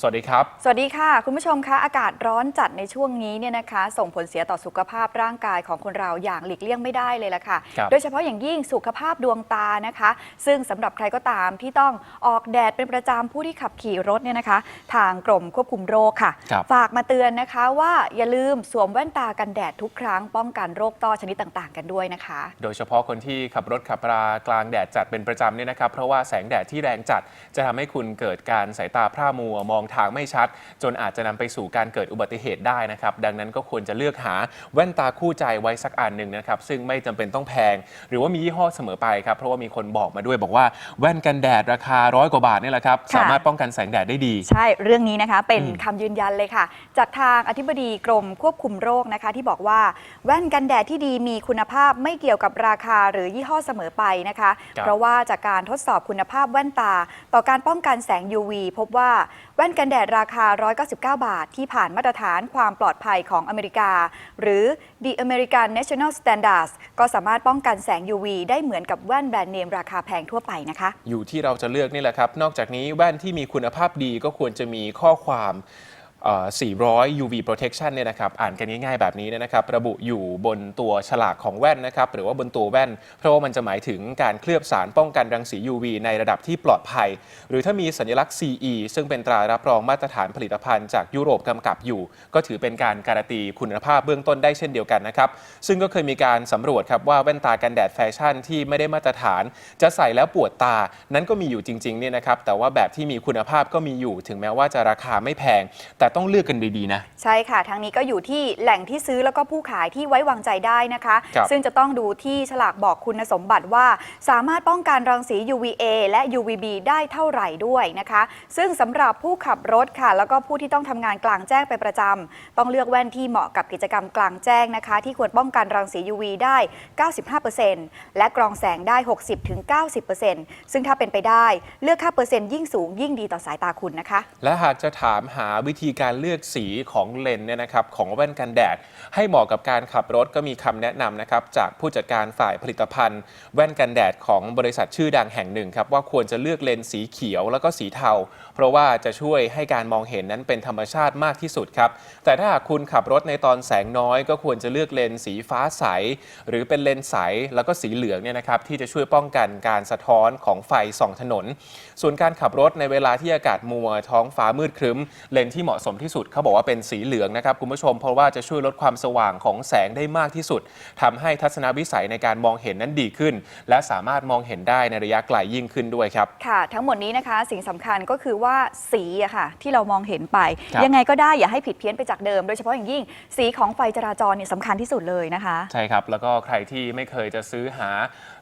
สวัสดีครับ สวัสดีค่ะ คุณผู้ชมคะอากาศร้อนจัดในช่วงนี้เนี่ยนะคะ ส่งผลเสียต่อสุขภาพร่างกายของคนเราอย่างหลีกเลี่ยงไม่ได้เลยล่ะค่ะครับโดยเฉพาะอย่างยิ่งสุขภาพดวงตานะคะ ซึ่งสำหรับใครก็ตามที่ต้องออกแดดเป็นประจำผู้ที่ขับขี่รถเนี่ยนะคะ ทางกรมควบคุมโรคค่ะครับฝากมาเตือนนะคะว่าอย่าลืมสวมแว่นตากันแดดทุกครั้งป้องกันโรคต้อชนิดต่าง ๆ กันด้วยนะคะ โดยเฉพาะคนที่ขับรถขับรากลางแดดจัดเป็นประจำเนี่ยนะครับเพราะว่าแสงแดดที่แรงจัดจะทำให้คุณเกิดการสายตาพร่ามัวมองทางไม่ชัด จนอาจจะนำไปสู่การเกิดอุบัติเหตุได้นะครับ ดังนั้นก็ควรจะเลือกหาแว่นตาคู่ใจไว้สักอันหนึ่งนะครับ ซึ่งไม่จำเป็นต้องแพง หรือว่ามียี่ห้อเสมอไปครับ เพราะว่ามีคนบอกมาด้วยบอกว่าแว่นกันแดดราคาร้อยกว่าบาทนี่แหละครับค่ะสามารถป้องกันแสงแดดได้ดี ใช่เรื่องนี้นะคะเป็นอืมคำยืนยันเลยค่ะ จากทางอธิบดีกรมควบคุมโรคนะคะ ที่บอกว่าแว่นกันแดดที่ดีมีคุณภาพไม่เกี่ยวกับราคาหรือยี่ห้อเสมอไปนะคะครับเพราะว่าจากการทดสอบคุณภาพแว่นตา ต่อการป้องกันแสง UV พบว่า แว่นกันแดดราคา 199 บาท ที่ผ่านมาตรฐานความปลอดภัยของอเมริกา หรือ The American National Standards ก็สามารถป้องกันแสง UV ได้เหมือนกับแว่นแบรนด์เนมราคาแพงทั่วไปนะคะ อยู่ที่เราจะเลือกนี่แหละครับ นอกจากนี้แว่นที่มีคุณภาพดีก็ควรจะมีข้อความ 400 UV protection เนี่ยนะครับอ่านกันง่ายๆแบบนี้เนี่ยนะครับระบุอยู่บนตัวฉลากของแว่นนะครับหรือว่าบนตัวแว่น เพราะว่ามันจะหมายถึงการเคลือบสารป้องกันรังสี UV ในระดับที่ปลอดภัย หรือถ้ามีสัญลักษณ์ CE ซึ่งเป็นตรารับรองมาตรฐานผลิตภัณฑ์จากยุโรปกำกับอยู่ ก็ถือเป็นการการันตีคุณภาพเบื้องต้นได้เช่นเดียวกันนะครับซึ่งก็เคยมีการสำรวจครับว่าแว่นตากันแดดแฟชั่นที่ไม่ได้มาตรฐาน จะใส่แล้วปวดตานั้นก็มีอยู่จริงๆเนี่ยนะครับแต่ว่าแบบที่มีคุณภาพก็มีอยู่ ถึงแม้ว่าจะราคาไม่แพงแต่ต้องเลือกกันดีๆนะ ใช่ค่ะทางนี้ก็อยู่ที่แหล่งที่ซื้อแล้วก็ผู้ขายที่ไว้วางใจได้นะคะ ครับ ซึ่งจะต้องดูที่ฉลากบอกคุณสมบัติว่า สามารถป้องกันรังสี UVA และ UVB ได้เท่าไหร่ด้วยนะคะ ซึ่งสำหรับผู้ขับรถค่ะ แล้วก็ผู้ที่ต้องทำงานกลางแจ้งเป็นประจำต้องเลือกแว่นที่เหมาะกับกิจกรรมกลางแจ้งนะคะ ที่ควรป้องกันรังสี UV ได้ 95%และกรองแสงได้ 60-90%ซึ่งถ้าเป็นไปได้เลือกค่าเปอร์เซ็นต์ยิ่งสูงยิ่งดีต่อสายตาคุณนะคะ และหากจะถามหาวิธีการเลือกสีของเลนเนี่ยนะครับของแว่นกันแดด ให้เหมาะกับการขับรถก็มีคำแนะนำนะครับจากผู้จัดการฝ่ายผลิตภัณฑ์ แว่นกันแดดของบริษัทชื่อดังแห่งหนึ่งครับว่าควรจะเลือกเลนส์สีเขียวแล้วก็สีเทา เพราะว่าจะช่วยให้การมองเห็นนั้นเป็นธรรมชาติมากที่สุดครับแต่ถ้าหากคุณขับรถในตอนแสงน้อย ก็ควรจะเลือกเลนส์สีฟ้าใส หรือเป็นเลนส์ใสแล้วก็สีเหลืองเนี่ยนะครับที่จะช่วยป้องกันการสะท้อนของไฟส่องถนน ส่วนการขับรถในเวลาที่อากาศมัวท้องฟ้ามืดครึ้ม เลนที่เหมาะสมที่สุดเขาบอกว่าเป็นสีเหลืองนะครับคุณผู้ชม เพราะว่าจะช่วยลดความสว่างของแสงได้มากที่สุดทำให้ทัศนวิสัยในการมองเห็นนั้นดีขึ้น และสามารถมองเห็นได้ในระยะไกลยิ่งขึ้นด้วยครับค่ะ ทั้งหมดนี้นะคะสิ่งสำคัญก็คือว่าสีอะค่ะที่เรามองเห็นไปครับยังไงก็ได้อย่าให้ผิดเพี้ยนไปจากเดิม โดยเฉพาะอย่างยิ่งสีของไฟจราจรเนี่ยสำคัญที่สุดเลยนะคะใช่ครับแล้วก็ใครที่ไม่เคยจะซื้อหา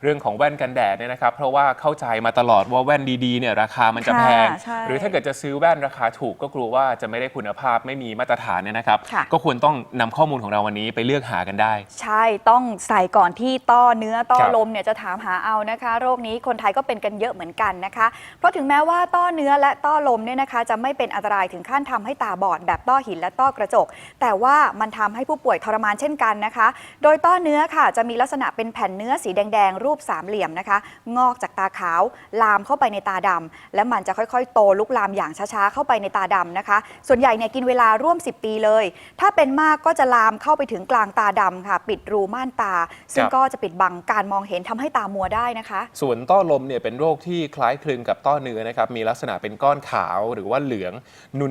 เรื่องของแว่นกันแดดเนี่ยนะครับเพราะว่าเข้าใจมาตลอดว่าแว่นดีๆเนี่ยราคามันจะแพงค่ะใช่หรือถ้าเกิดจะซื้อแว่นราคาถูกก็กลัวว่าจะไม่ได้คุณภาพไม่มีมาตรฐานเนี่ยนะครับ ค่ะ ก็ควรต้องนำข้อมูลของเราวันนี้ไปเลือกหากันได้ ใช่ต้องใส่ก่อนที่ต้อเนื้อต้อครับลมเนี่ยจะถามหาเอานะคะ โรคนี้คนไทยก็เป็นกันเยอะเหมือนกันนะคะ เพราะถึงแม้ว่าต้อเนื้อและต้อลมเนี่ยนะคะ จะไม่เป็นอันตรายถึงขั้นทำให้ตาบอดแบบต้อหินและต้อกระจก แต่ว่ามันทำให้ผู้ป่วยทรมานเช่นกันนะคะ โดยต้อเนื้อค่ะ จะมีลักษณะเป็นแผ่นเนื้อสีแดงๆรูปสามเหลี่ยมนะคะ งอกจากตาขาว ลามเข้าไปในตาดำและมันจะค่อยๆ โตลุกลามอย่างช้าๆเข้าไปในตาดำนะคะ ส่วนใหญ่เนี่ยกินเวลาร่วม 10 ปีเลย ถ้าเป็นมากก็จะลามเข้าไปถึงกลางตาดำค่ะ ปิดรูม่านตา ซึ่งครับก็จะปิดบังการมองเห็นทำให้ตามัวได้นะคะ ส่วนต้อลมเนี่ยเป็นโรคที่คล้ายคลึงกับต้อเนื้อนะครับ มีลักษณะเป็นก้อนขาวหรือว่าเหลือง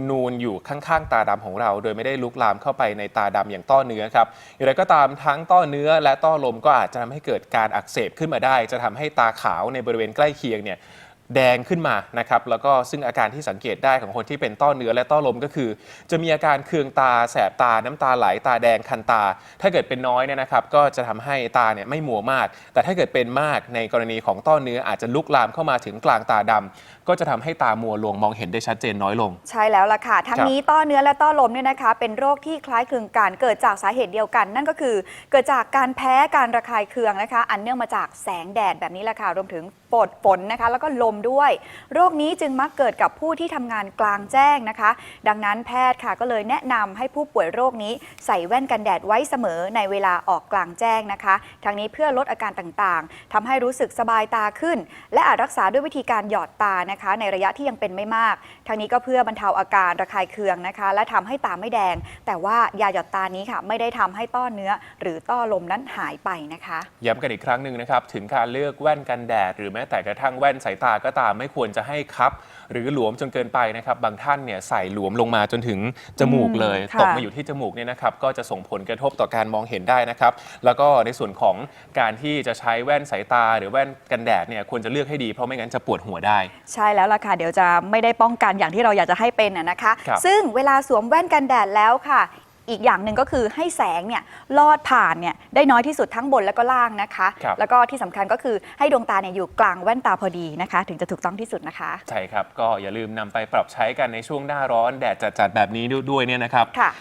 นูนๆอยู่ข้างๆ ตาดำของเรา โดยไม่ได้ลุกลามเข้าไปในตาดำอย่างต้อเนื้อครับอย่างไรก็ตามทั้งต้อเนื้อและต้อลมก็อาจจะทำให้เกิดการอักเสบขึ้นมาได้ จะทำให้ตาขาวในบริเวณใกล้เคียงเนี่ย แดงขึ้นมานะครับแล้วก็ซึ่งอาการที่สังเกตได้ของคนที่เป็นต้อเนื้อและต้อลมก็คือ จะมีอาการเคืองตาแสบตาน้ำตาไหลตาแดงคันตา ถ้าเกิดเป็นน้อยเนี่ยนะครับ ก็จะทำให้ตาเนี่ยไม่มัวมาก แต่ถ้าเกิดเป็นมากในกรณีของต้อเนื้ออาจจะลุกลามเข้ามาถึงกลางตาดำก็จะทำให้ตามัวลงมองเห็นได้ชัดเจนน้อยลง ใช่แล้วล่ะค่ะทั้งนี้ต้อเนื้อและต้อลมเนี่ยนะคะ เป็นโรคที่คล้ายคลึงกันเกิดจากสาเหตุเดียวกัน นั่นก็คือ เกิดจากการแพ้การระคายเคืองนะคะ อันเนื่องมาจากแสงแดดแบบนี้แหละค่ะรวมถึง ฝนฝนนะคะ แล้วก็ลมด้วย โรคนี้จึงมักเกิดกับผู้ที่ทำงานกลางแจ้งนะคะ ดังนั้นแพทย์ค่ะก็เลยแนะนำให้ผู้ป่วยโรคนี้ใส่แว่นกันแดดไว้เสมอในเวลาออกกลางแจ้งนะคะ ทั้งนี้เพื่อลดอาการต่างๆทำให้รู้สึกสบายตาขึ้น และอาจรักษาด้วยวิธีการหยอดตานะคะ ในระยะที่ยังเป็นไม่มาก ทั้งนี้ก็เพื่อบรรเทาอาการระคายเคืองนะคะ และทำให้ตาไม่แดง แต่ว่ายาหยอดตานี้ค่ะ ไม่ได้ทำให้ต้อเนื้อ หรือต้อลมนั้นหายไปนะคะ ย้ำกันอีกครั้งหนึ่งนะครับ ถึงการเลือกแว่นกันแดดหรือแม้แต่กระทั่งแว่นสายตาก็ตามไม่ควรจะให้คับ หรือหลวมจนเกินไปนะครับ บางท่านเนี่ยใส่หลวมลงมาจนถึงจมูกเลยอืมค่ะ ตกมาอยู่ที่จมูกเนี่ยนะครับก็จะส่งผลกระทบต่อการมองเห็นได้นะครับ แล้วก็ในส่วนของการที่จะใช้แว่นสายตา หรือแว่นกันแดดเนี่ยควรจะเลือกให้ดีเพราะไม่งั้นจะปวดหัวได้ ใช่แล้วล่ะค่ะ เดี๋ยวจะไม่ได้ป้องกันอย่างที่เราอยากจะให้เป็นนะนะคะ ครับซึ่งเวลาสวมแว่นกันแดดแล้วค่ะ อีกอย่างหนึ่งก็คือให้แสงเนี่ยลอดผ่านเนี่ยได้น้อยที่สุดทั้งบนและก็ล่างนะคะ ครับ แล้วก็ที่สำคัญก็คือให้ดวงตาเนี่ยอยู่กลางแว่นตาพอดีนะคะ ถึงจะถูกต้องที่สุดนะคะ ใช่ครับ ก็อย่าลืมนำไปปรับใช้กันในช่วงหน้าร้อนแดดจัดๆแบบนี้ด้วยเนี่ยนะครับ ค่ะ